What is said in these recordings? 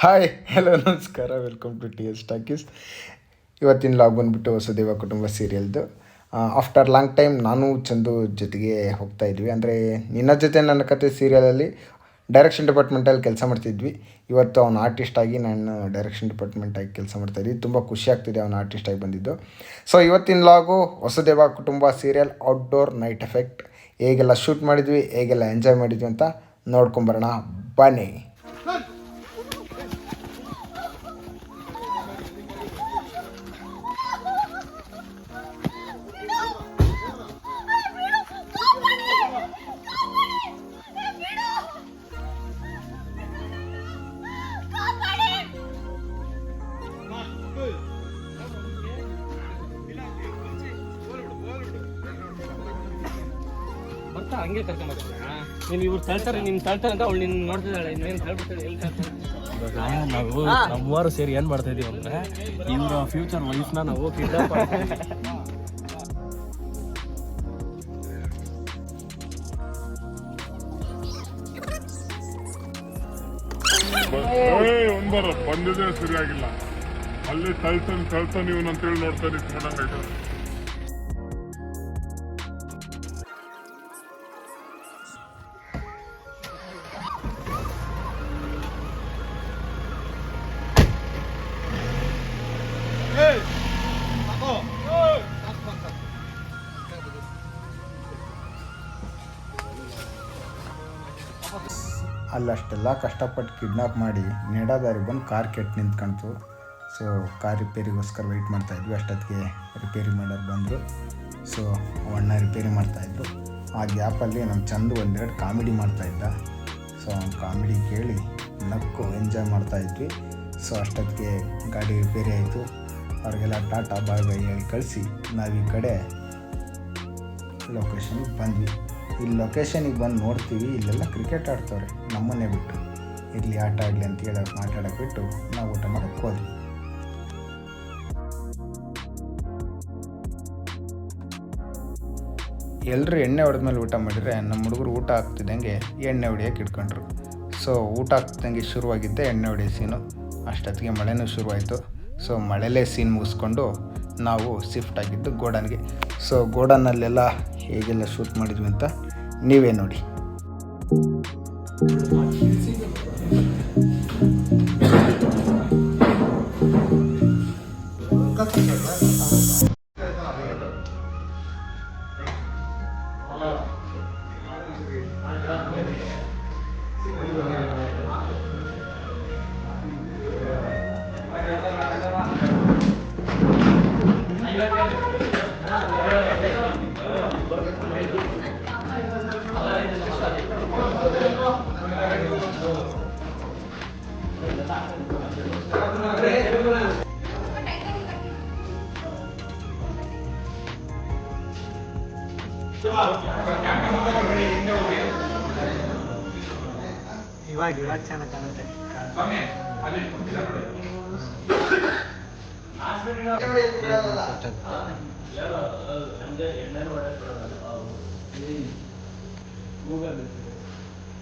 Hi hello ನಮಸ್ಕಾರ. Welcome to T S talkies ಇವತ್ತಿನ log ಬಂದುಬಿಟ್ಟು ವಸುದೇವ ಕುಟುಂಬ ಸೀರಿಯಲ್ದು ಆಫ್ಟರ್ ಲಾಂಗ್ ಟೈಮ್ ನಾನು ಚಂದು ಜೊತೆಗೆ ಹೋಗ್ತಾ ಇದ್ವಿ. ಅಂದರೆ ನಿನ್ನ ಜೊತೆ ನನ್ನ ಕತೆ ಸೀರಿಯಲಲ್ಲಿ ಡೈರೆಕ್ಷನ್ ಡಿಪಾರ್ಟ್ಮೆಂಟಲ್ಲಿ ಕೆಲಸ ಮಾಡ್ತಿದ್ವಿ. ಇವತ್ತು ಅವನು ಆರ್ಟಿಸ್ಟ್ ಆಗಿ ನಾನು ಡೈರೆಕ್ಷನ್ ಡಿಪಾರ್ಟ್ಮೆಂಟಾಗಿ ಕೆಲಸ ಮಾಡ್ತಾಯಿದ್ವಿ ತುಂಬ ಖುಷಿ ಆಗ್ತಿದೆ ಅವನು ಆರ್ಟಿಸ್ಟ್ ಆಗಿ ಬಂದಿದ್ದು. ಸೊ ಇವತ್ತಿನ vlog Vasudeva Kutumba serial outdoor night effect ಹೇಗೆಲ್ಲ ಶೂಟ್ ಮಾಡಿದ್ವಿ, ಹೇಗೆಲ್ಲ ಎಂಜಾಯ್ ಮಾಡಿದ್ವಿ ಅಂತ ನೋಡ್ಕೊಂಬರೋಣ ಬನ್ನಿ. ಹಂಗೆ ಕರ್ಕೊಂಡ್ ಬರ್ತಾನ ನೀನ್ ಇವ್ರು ತಳ್ತಾರೆ ನೀನ್ ತಳ್ತಾರೆ ಅಂತ ಅವಳು ನಿನ್ ನೋಡ್ತಿದ್ದಾಳೆ ಇನ್ನೇನ್ ತಳ್ಬಿಡ್ತಾಳೆ ಎಲ್ಲಿ ತಳ್ತಾರೆ ನಾವು ನಮ್ಮವರು ಸೇರಿ ಏನ್ ಮಾಡ್ತಾ ಇದೀವಿ ಅಂದ್ರೆ ಇವ್ರ ಫ್ಯೂಚರ್ ವೈಫ್ನ ನಾವು ಕಿಡ್ನಾಪ್ ಒಂದರ ಬಂದಿದೆ ಸರಿಯಾಗಿಲ್ಲ. ಅಲ್ಲಿ ತಳ್ತಾನೆ ತಳ್ತಾನೆ ಇವನು ಅಂತೇಳಿ ನೋಡ್ತಾ ಅಲ್ಲಷ್ಟೆಲ್ಲ ಕಷ್ಟಪಟ್ಟು ಕಿಡ್ನಾಪ್ ಮಾಡಿ ನೆಡಾದಾರಿ ಬಂದು ಕಾರ್ ಕೆಟ್ಟು ನಿಂತ್ಕೊಳ್ತು ಸೊ ಕಾರ್ ರಿಪೇರಿಗೋಸ್ಕರ ವೆಯ್ಟ್ ಮಾಡ್ತಾಯಿದ್ವಿ ಅಷ್ಟೊತ್ತಿಗೆ ರಿಪೇರಿ ಮಾಡೋರು ಬಂದರು. ಸೊ ಅಣ್ಣ ರಿಪೇರಿ ಮಾಡ್ತಾಯಿದ್ರು ಆ ಗ್ಯಾಪಲ್ಲಿ ನಮ್ಮ ಚಂದು ಒಂದೆರಡು ಕಾಮಿಡಿ ಮಾಡ್ತಾಯಿದ್ದ ಸೊ ಅವ್ನು ಕಾಮಿಡಿ ಕೇಳಿ ನಕ್ಕು ಎಂಜಾಯ್ ಮಾಡ್ತಾಯಿದ್ವಿ ಸೊ ಅಷ್ಟೊತ್ತಿಗೆ ಗಾಡಿ ರಿಪೇರಿ ಆಯಿತು. ಅವ್ರಿಗೆಲ್ಲ ಟಾಟಾ, ಬಾಯ್ ಬಾಯ್ ಹೇಳಿ ಕಳಿಸಿ. ನಾವು ಈ ಕಡೆ ಲೊಕೇಶನ್ಗೆ ಬಂದ್ವಿ. ಇಲ್ಲಿ ಲೊಕೇಶನಿಗೆ ಬಂದು ನೋಡ್ತೀವಿ, ಇಲ್ಲೆಲ್ಲ ಕ್ರಿಕೆಟ್ ಆಡ್ತವ್ರೆ. ನಮ್ಮನ್ನೇ ಬಿಟ್ಟು. ಇರಲಿ, ಆಟ ಆಗಲಿ ಅಂತ ಹೇಳಿ ಅವ್ರು ಮಾತಾಡೋಕೆ ಬಿಟ್ಟು ನಾವು ಊಟ ಮಾಡೋಕ್ಕೆ ಹೋದ್ವಿ. ಎಲ್ಲರೂ ಎಣ್ಣೆ ಹೊಡೆದ್ಮೇಲೆ ಊಟ ಮಾಡಿದರೆ ನಮ್ಮ ಹುಡುಗರು ಊಟ ಆಗ್ತಿದ್ದಂಗೆ ಎಣ್ಣೆ ಹೊಡಿಯೋಕೆ ಇಟ್ಕೊಂಡ್ರು. ಸೊ ಊಟ ಆಗ್ತಿದ್ದಂಗೆ ಶುರುವಾಗಿದ್ದೆ ಎಣ್ಣೆ ಹೊಡೆಯೋ ಸೀನು ಅಷ್ಟೊತ್ತಿಗೆ ಮಳೆನೂ ಶುರುವಾಯಿತು. ಸೊ ಮಳೆಲೇ ಸೀನ್ ಮುಗಿಸ್ಕೊಂಡು ನಾವು ಶಿಫ್ಟ್ ಆಗಿದ್ದು ಗೋಡನ್ಗೆ. ಸೊ ಗೋಡನ್ನಲ್ಲೆಲ್ಲ ಹೇಗೆಲ್ಲ ಶೂಟ್ ಮಾಡಿದ್ವಿ ಅಂತ ನೀವೇ ನೋಡಿ. ಇವಾಗ ಇವಾಗ ಚೆನ್ನಾಗಿ ಕಾಣುತ್ತೆ.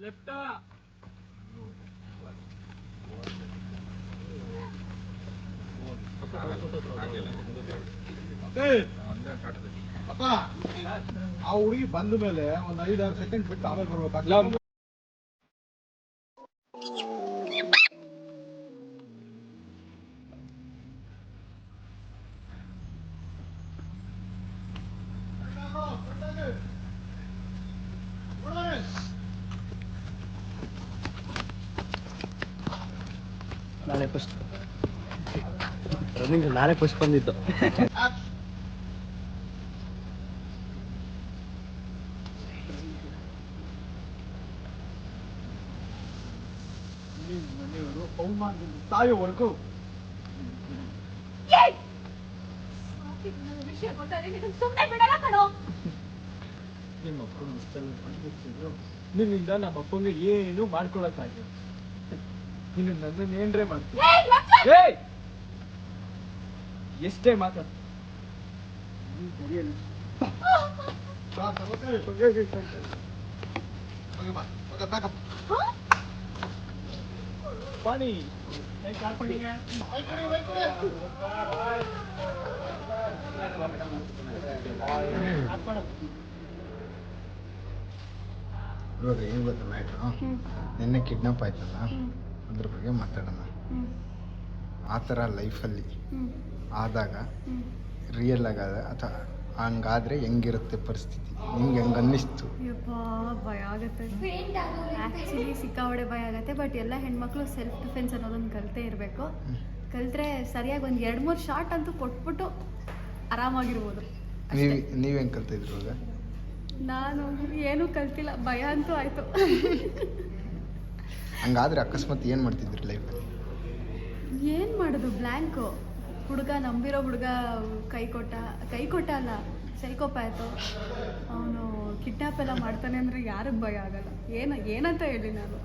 ಲೆಫ್ಟ್ ಅಪ್ಪ ಆ ಹುಡುಗಿ ಬಂದ ಮೇಲೆ ಒಂದ್ ಐದಾರು ಸೆಕೆಂಡ್ ಬಿಟ್ಟು ಆಮೇಲೆ ಬರ್ಬೇಕಾಗ್ತದೆ ಫಸ್ಟ್ ರನ್ನಿಂಗ್ ನಾಳೆ ಫಸ್ಟ್ ಬಿಡಲ್ಲ ಕಣೋ ನಿಮ್ಮ ಅಪ್ಪ ನಿನ್ನಿಂದ ನಮ್ಮ ಅಪ್ಪಂಗೆ ಏನು ಮಾಡ್ಕೊಳಕ್ಕಾಗಿಲ್ಲ ನೀನು ನನ್ನನ್ನು ಏನ್ರೇ ಮಾಡ್ತೀನಿ ಏಯ್, ಲಚ್ಚ! ಏಯ್! ಎಷ್ಟೇ ಮಾತಾಡ ಪಾನಿ ಇವಾಗ ಏನು ಗೊತ್ತಾ ಮ್ಯಾಟ್ರು ನಿನ್ನೆ ಕಿಡ್ನಾಪ್ ಆಯ್ತಲ್ಲ ಅದ್ರ ಬಗ್ಗೆ ಮಾತಾಡೋಣ. ಆ ಥರ ಲೈಫಲ್ಲಿ ಆದಾಗ ರಿಯಲ್ ಆಗಾದ ಅಥವಾ ಹಂಗಾದ್ರೆ ಹೆಂಗಿರುತ್ತೆ ಪರಿಸ್ಥಿತಿ? ನಿಮ್ಗೆ ಹೆಂಗೆ ಅನ್ನಿಸ್ತು? ಯಪ್ಪ ಭಯ ಆಗುತ್ತೆ. ಆ್ಯಕ್ಚುಲಿ ಸಿಕ್ಕಾಪಡೆ ಭಯ ಆಗುತ್ತೆ ಬಟ್ ಎಲ್ಲ ಹೆಣ್ಮಕ್ಳು ಸೆಲ್ಫ್ ಡಿಫೆನ್ಸ್ ಅನ್ನೋದೊಂದು ಕಲಿತೇ ಇರಬೇಕು. ಕಲಿತ್ರೆ ಸರಿಯಾಗಿ ಒಂದು ಎರಡು ಮೂರು ಶಾರ್ಟ್ ಅಂತೂ ಕೊಟ್ಬಿಟ್ಟು ಆರಾಮಾಗಿರ್ಬೋದು ನೀವು ನೀವು ಹೆಂಗೆ ಕಲ್ತಿದ್ರು ನಾನು ಏನೂ ಕಲ್ತಿಲ್ಲ ಭಯ ಅಂತೂ ಆಯಿತು. ಹಂಗಾದ್ರೆ ಅಕಸ್ಮಾತ್ ಏನು ಮಾಡ್ತಿದ್ರಿ ಲೈಫಲ್ಲಿ ಏನು ಮಾಡೋದು ಬ್ಲ್ಯಾಂಕು ಹುಡುಗ ನಂಬಿರೋ ಹುಡುಗ ಕೈ ಕೊಟ್ಟ ಕೈ ಕೊಟ್ಟ ಅಲ್ಲ ಸೈಕೋಪ ಆಯಿತು ಅವನು ಕಿಡ್ನಾಪ್ ಎಲ್ಲ ಮಾಡ್ತಾನೆ ಅಂದರೆ ಯಾರಿಗೆ ಭಯ ಆಗಲ್ಲ. ಏನು ಏನಂತ ಹೇಳಿ ನಾನು.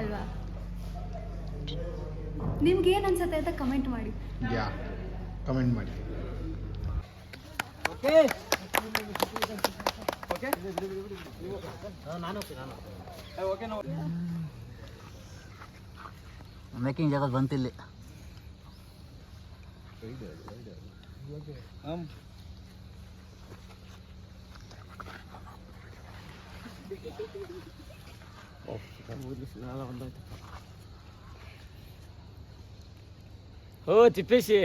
ಅಲ್ವಾ? ನಿಮ್ಗೆ ಏನು ಅನ್ಸುತ್ತೆ ಅಂತ ಕಮೆಂಟ್ ಮಾಡಿ. ಯಾ ಕಮೆಂಟ್ ಮಾಡಿ. ಮೇಕಿಂಗ್ ಜಾಗ ಬಂತಿಲ್ಲಿ. ಓ ತಿಪ್ಪೇಶಿ.